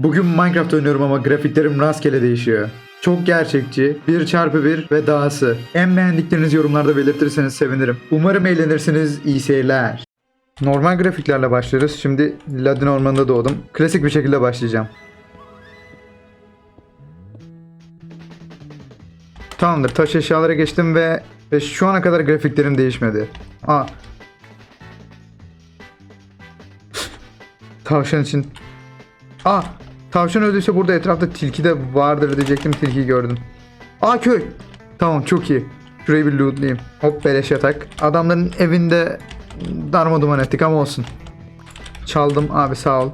Bugün Minecraft oynuyorum ama grafiklerim rastgele değişiyor. Çok gerçekçi, 1 çarpı 1 ve dahası. En beğendiklerinizi yorumlarda belirtirseniz sevinirim. Umarım eğlenirsiniz, iyi seyirler. Normal grafiklerle başlıyoruz. Şimdi Ladin Ormanı'nda doğdum. Klasik bir şekilde başlayacağım. Tamamdır. Taş eşyalara geçtim ve, ve şu ana kadar grafiklerim değişmedi. Aa. Tavşan için. Aa. Tavşan öldüyse burada etrafta tilki de vardır diyecektim. Tilkiyi gördüm. Aa köy. Tamam çok iyi. Şurayı bir lootlayayım. Hop beleş yatak. Adamların evinde darma duman ettik ama olsun. Çaldım abi sağ ol.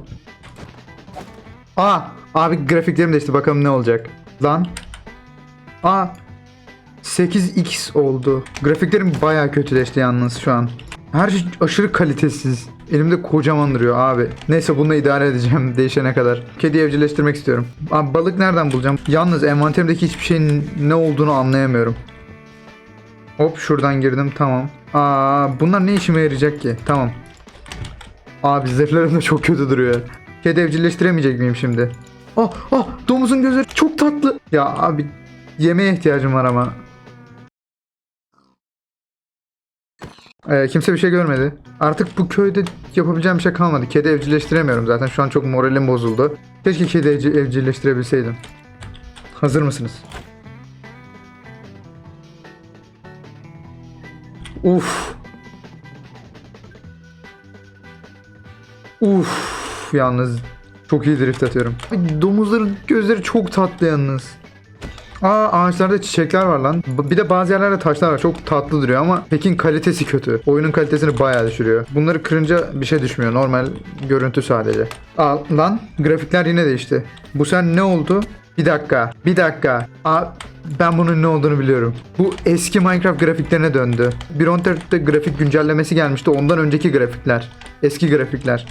Aa. Abi grafiklerim değişti bakalım ne olacak. Lan. Aa 8x oldu. Grafiklerim baya kötüleşti yalnız şu an. Her şey aşırı kalitesiz. Elimde kocaman duruyor abi. Neyse bununla idare edeceğim değişene kadar. Kedi evcilleştirmek istiyorum. Abi balık nereden bulacağım? Yalnız envanterimdeki hiçbir şeyin ne olduğunu anlayamıyorum. Hop şuradan girdim tamam. Aa bunlar ne işime yarayacak ki? Tamam. Abi zırhlarım da çok kötü duruyor. Kedi evcilleştiremeyecek miyim şimdi? Ah ah domuzun gözleri çok tatlı. Ya abi yemeğe ihtiyacım var ama. Ee, kimse bir şey görmedi. Artık bu köyde yapabileceğim bir şey kalmadı. Kedi evcilleştiremiyorum zaten. Şu an çok moralim bozuldu. Keşke kedi evci- evcilleştirebilseydim. Hazır mısınız? Uf. Uf. Yalnız çok iyi drift atıyorum. Domuzların gözleri çok tatlı yalnız. Aa ağaçlarda çiçekler var lan. Bir de bazı yerlerde taşlar var. Çok tatlı duruyor ama pekin kalitesi kötü. Oyunun kalitesini bayağı düşürüyor. Bunları kırınca bir şey düşmüyor. Normal görüntü sadece. Aa lan grafikler yine değişti. Bu sen ne oldu? Bir dakika. Bir dakika. Aa ben bunun ne olduğunu biliyorum. Bu eski Minecraft grafiklerine döndü. 1.14'te grafik güncellemesi gelmişti. Ondan önceki grafikler. Eski grafikler.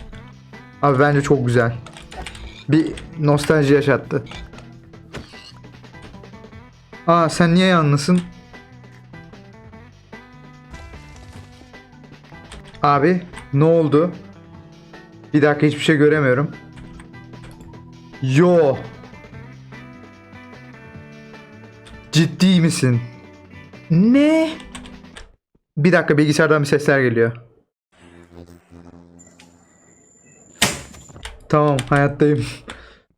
Abi bence çok güzel. Bir nostalji yaşattı. Aa sen niye yalnızsın? Abi ne oldu? Bir dakika hiçbir şey göremiyorum. Yo. Ciddi misin? Ne? Bir dakika bilgisayardan bir sesler geliyor. Tamam hayattayım.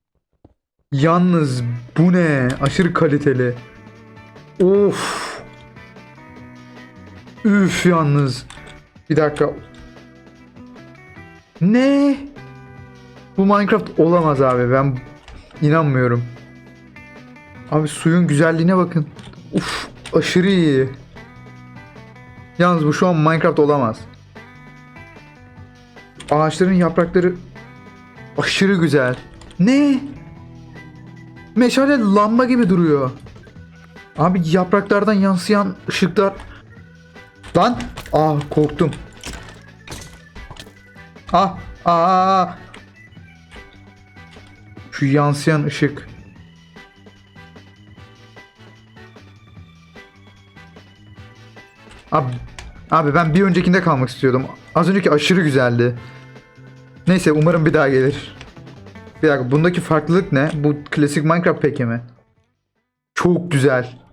Yalnız bu ne? Aşırı kaliteli. Of. Üf yalnız. Bir dakika. Ne? Bu Minecraft olamaz abi. Ben inanmıyorum. Abi suyun güzelliğine bakın. Uf aşırı iyi. Yalnız bu şu an Minecraft olamaz. Ağaçların yaprakları aşırı güzel. Ne? Meşale lamba gibi duruyor. Abi yapraklardan yansıyan ışıklar. Lan! Ah korktum. Ah! Ah! Şu yansıyan ışık. Abi, abi ben bir öncekinde kalmak istiyordum. Az önceki aşırı güzeldi. Neyse umarım bir daha gelir. Bir dakika bundaki farklılık ne? Bu klasik Minecraft peki mi? Çok güzel.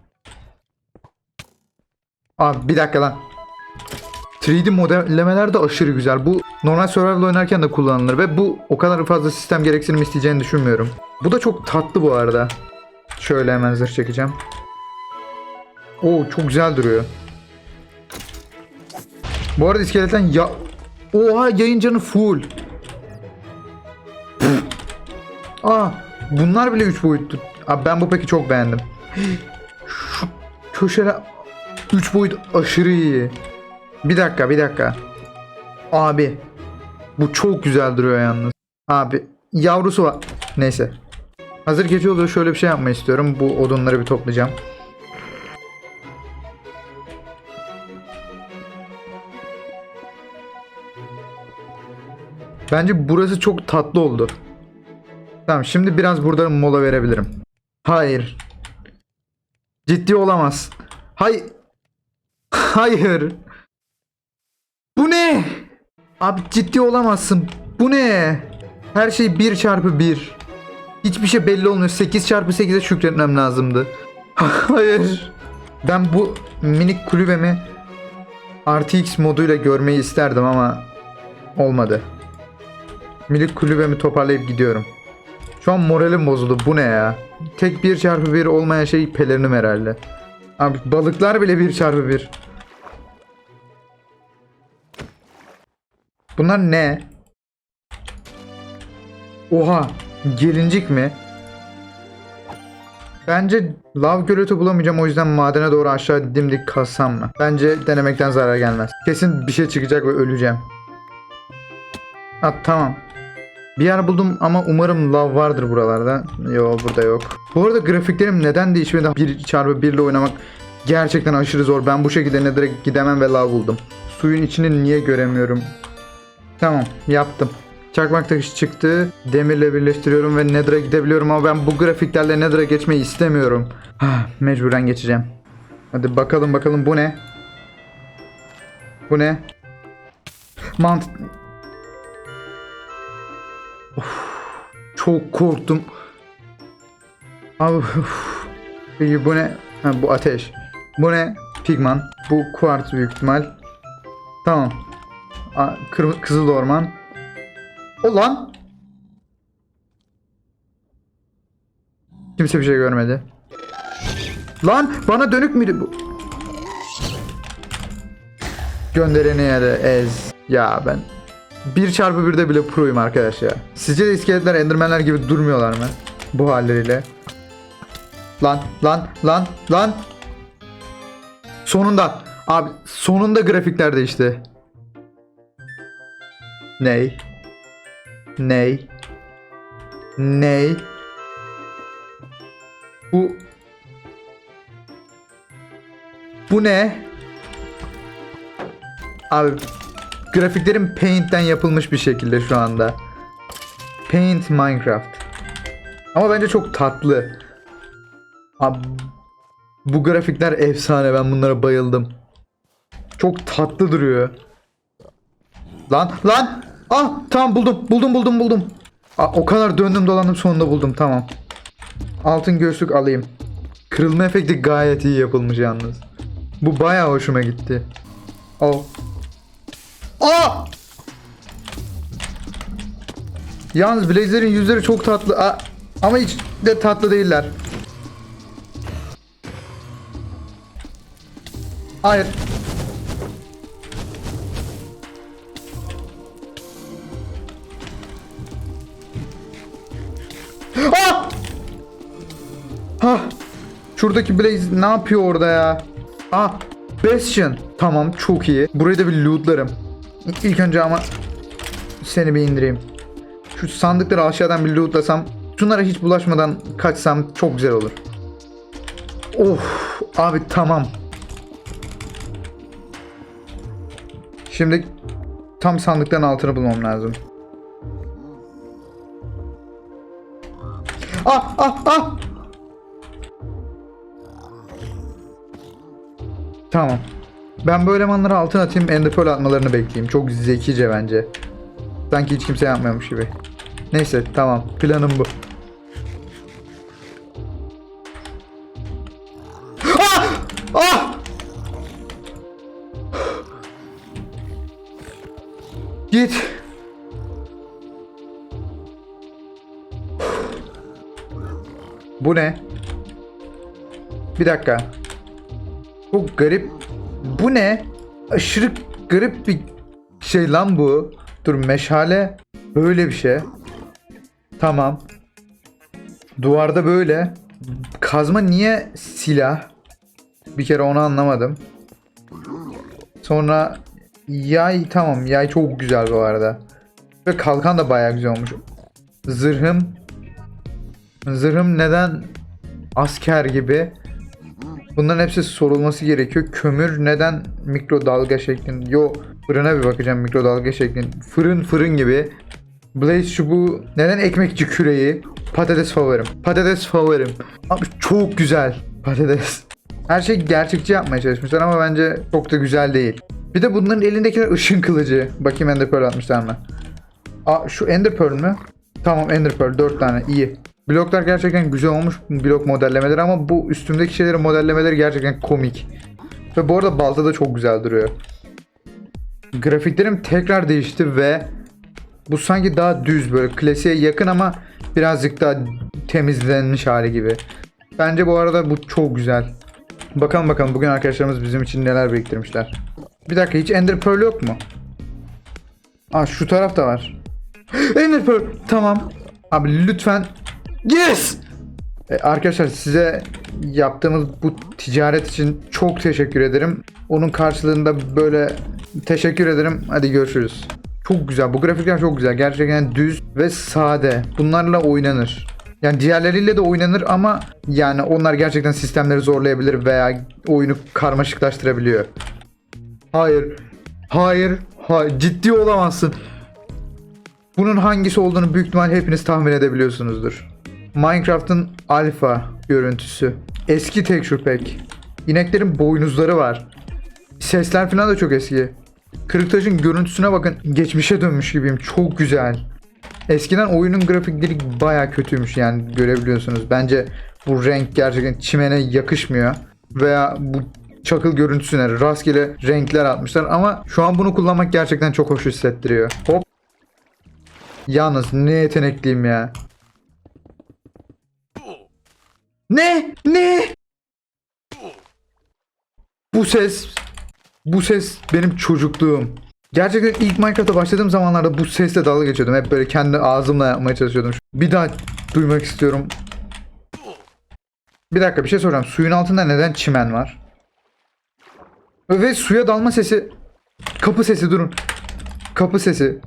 Abi bir dakika lan. 3D modellemeler de aşırı güzel. Bu normal survival oynarken de kullanılır ve bu o kadar fazla sistem gereksinim isteyeceğini düşünmüyorum. Bu da çok tatlı bu arada. Şöyle hemen zırh çekeceğim. Oo çok güzel duruyor. Bu arada iskeletten ya... Oha yayın canı full. Aa, bunlar bile 3 boyutlu. Abi ben bu peki çok beğendim. Şu köşeler 3 boyut aşırı iyi. Bir dakika, bir dakika. Abi bu çok güzel duruyor yalnız. Abi yavrusu var. Neyse. Hazır gece oluyor şöyle bir şey yapmayı istiyorum. Bu odunları bir toplayacağım. Bence burası çok tatlı oldu. Tamam şimdi biraz burada mola verebilirim. Hayır. Ciddi olamaz. Hay Hayır. Bu ne? Abi ciddi olamazsın. Bu ne? Her şey 1 çarpı 1. Hiçbir şey belli olmuyor. 8 çarpı 8'e şükretmem lazımdı. Hayır. Ben bu minik kulübemi RTX moduyla görmeyi isterdim ama olmadı. Minik kulübemi toparlayıp gidiyorum. Şu an moralim bozuldu. Bu ne ya? Tek 1 çarpı 1 olmayan şey pelerinim herhalde. Abi balıklar bile 1 çarpı 1. Bunlar ne? Oha. Gelincik mi? Bence lav göleti bulamayacağım o yüzden madene doğru aşağı dimdik kazsam mı? Bence denemekten zarar gelmez. Kesin bir şey çıkacak ve öleceğim. Ha tamam. Bir yer buldum ama umarım lav vardır buralarda. Yok burada yok. Bu arada grafiklerim neden değişmedi? 1 çarpı 1 ile oynamak gerçekten aşırı zor. Ben bu şekilde ne direkt gidemem ve lav buldum. Suyun içini niye göremiyorum? Tamam yaptım. Çakmak taşı çıktı. Demirle birleştiriyorum ve Nether'a gidebiliyorum ama ben bu grafiklerle Nether'a geçmeyi istemiyorum. Ah, mecburen geçeceğim. Hadi bakalım bakalım bu ne? Bu ne? Mant... Of, çok korktum. Abi. Peki bu ne? Ha, bu ateş. Bu ne? Pigman. Bu kuart büyük ihtimal. Tamam. Kırmızı, kızıl orman. O lan. Kimse bir şey görmedi. Lan bana dönük müydü bu? Göndereni yere ez. Ya ben 1 çarpı 1'de bile proyum arkadaş ya. Sizce de iskeletler endermenler gibi durmuyorlar mı? Bu halleriyle. Lan lan lan lan. Sonunda. Abi sonunda grafikler değişti. Ney? Ney? Ney? Bu Bu ne? Abi grafiklerim Paint'ten yapılmış bir şekilde şu anda. Paint Minecraft. Ama bence çok tatlı. Abi bu grafikler efsane. Ben bunlara bayıldım. Çok tatlı duruyor. Lan lan. Ah tamam buldum. Buldum buldum buldum. Aa, o kadar döndüm dolandım sonunda buldum tamam. Altın göğüslük alayım. Kırılma efekti gayet iyi yapılmış yalnız. Bu bayağı hoşuma gitti. Al. Aa! Yalnız Blazer'in yüzleri çok tatlı. Aa, ama hiç de tatlı değiller. Hayır. Ah! Ah! Şuradaki Blaze ne yapıyor orada ya? Ah! Bastion. Tamam çok iyi. Burayı da bir lootlarım. İlk önce ama seni bir indireyim. Şu sandıkları aşağıdan bir lootlasam şunlara hiç bulaşmadan kaçsam çok güzel olur. Of abi tamam. Şimdi tam sandıkların altını bulmam lazım. Ah ah ah! Tamam. Ben bu elemanları altına atayım, ender atmalarını bekleyeyim. Çok zekice bence. Sanki hiç kimse yapmıyormuş gibi. Neyse tamam. Planım bu. Git. Bu ne? Bir dakika. Çok garip. Bu ne? Aşırı garip bir şey lan bu. Dur meşale böyle bir şey. Tamam. Duvarda böyle. Kazma niye silah? Bir kere onu anlamadım. Sonra yay tamam yay çok güzel bu arada. Ve kalkan da bayağı güzel olmuş. Zırhım Zırhım neden asker gibi? Bunların hepsi sorulması gerekiyor. Kömür neden mikrodalga şeklinde? Yo fırına bir bakacağım mikrodalga şeklinde. Fırın fırın gibi. Blaze çubuğu neden ekmekçi küreği? Patates favorim. Patates favorim. Abi çok güzel. Patates. Her şey gerçekçi yapmaya çalışmışlar ama bence çok da güzel değil. Bir de bunların elindekiler ışın kılıcı. Bakayım Ender Pearl atmışlar mı? Aa şu Ender Pearl mü? Tamam Ender Pearl 4 tane iyi. Bloklar gerçekten güzel olmuş blok modellemeleri ama bu üstümdeki şeylerin modellemeleri gerçekten komik. Ve bu arada balta da çok güzel duruyor. Grafiklerim tekrar değişti ve bu sanki daha düz böyle klasiğe yakın ama birazcık daha temizlenmiş hali gibi. Bence bu arada bu çok güzel. Bakalım bakalım bugün arkadaşlarımız bizim için neler biriktirmişler. Bir dakika hiç Ender Pearl yok mu? Aa şu tarafta var. Ender Pearl tamam. Abi lütfen. Yes! E, arkadaşlar size yaptığımız bu ticaret için çok teşekkür ederim. Onun karşılığında böyle teşekkür ederim. Hadi görüşürüz. Çok güzel. Bu grafikler çok güzel. Gerçekten düz ve sade. Bunlarla oynanır. Yani diğerleriyle de oynanır ama yani onlar gerçekten sistemleri zorlayabilir veya oyunu karmaşıklaştırabiliyor. Hayır. Hayır. Hayır. Ciddi olamazsın. Bunun hangisi olduğunu büyük ihtimal hepiniz tahmin edebiliyorsunuzdur. Minecraft'ın alfa görüntüsü. Eski texture pack. İneklerin boynuzları var. Sesler falan da çok eski. Kırıktaş'ın görüntüsüne bakın. Geçmişe dönmüş gibiyim. Çok güzel. Eskiden oyunun grafikleri baya kötüymüş yani görebiliyorsunuz. Bence bu renk gerçekten çimene yakışmıyor. Veya bu çakıl görüntüsüne rastgele renkler atmışlar ama şu an bunu kullanmak gerçekten çok hoş hissettiriyor. Hop. Yalnız ne yetenekliyim ya. Ne? Ne? Bu ses bu ses benim çocukluğum. Gerçekten ilk Minecraft'a başladığım zamanlarda bu sesle dalga geçiyordum. Hep böyle kendi ağzımla yapmaya çalışıyordum. Bir daha duymak istiyorum. Bir dakika bir şey soracağım. Suyun altında neden çimen var? Ve suya dalma sesi. Kapı sesi durun. Kapı sesi.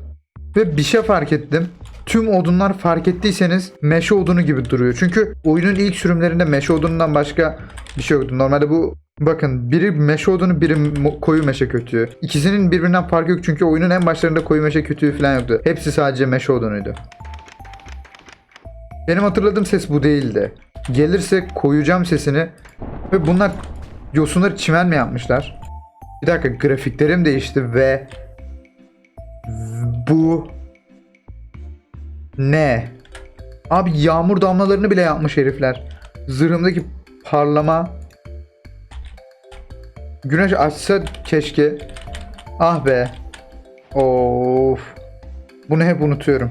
Ve bir şey fark ettim. Tüm odunlar fark ettiyseniz meşe odunu gibi duruyor. Çünkü oyunun ilk sürümlerinde meşe odunundan başka bir şey yoktu. Normalde bu bakın biri meşe odunu biri koyu meşe kötüğü. İkisinin birbirinden farkı yok çünkü oyunun en başlarında koyu meşe kötüğü falan yoktu. Hepsi sadece meşe odunuydu. Benim hatırladığım ses bu değildi. Gelirse koyacağım sesini ve bunlar yosunları çimen mi yapmışlar? Bir dakika grafiklerim değişti ve bu ne? Abi yağmur damlalarını bile yapmış herifler. Zırhımdaki parlama. Güneş açsa keşke. Ah be. Of. Bunu hep unutuyorum.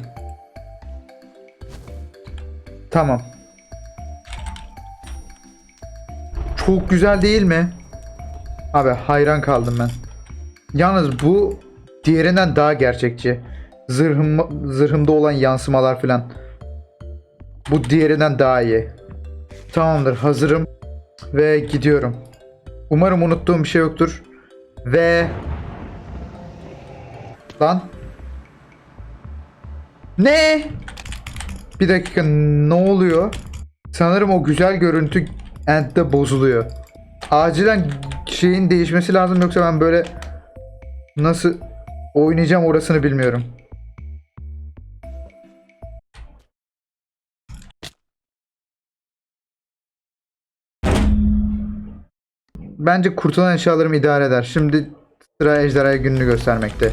Tamam. Çok güzel değil mi? Abi hayran kaldım ben. Yalnız bu diğerinden daha gerçekçi. Zırhım, zırhımda olan yansımalar falan. Bu diğerinden daha iyi. Tamamdır hazırım. Ve gidiyorum. Umarım unuttuğum bir şey yoktur. Ve... Lan. Ne? Bir dakika ne oluyor? Sanırım o güzel görüntü End'de bozuluyor. Acilen şeyin değişmesi lazım yoksa ben böyle nasıl oynayacağım orasını bilmiyorum. Bence kurtulan eşyalarım idare eder. Şimdi sıra ejderhaya gününü göstermekte.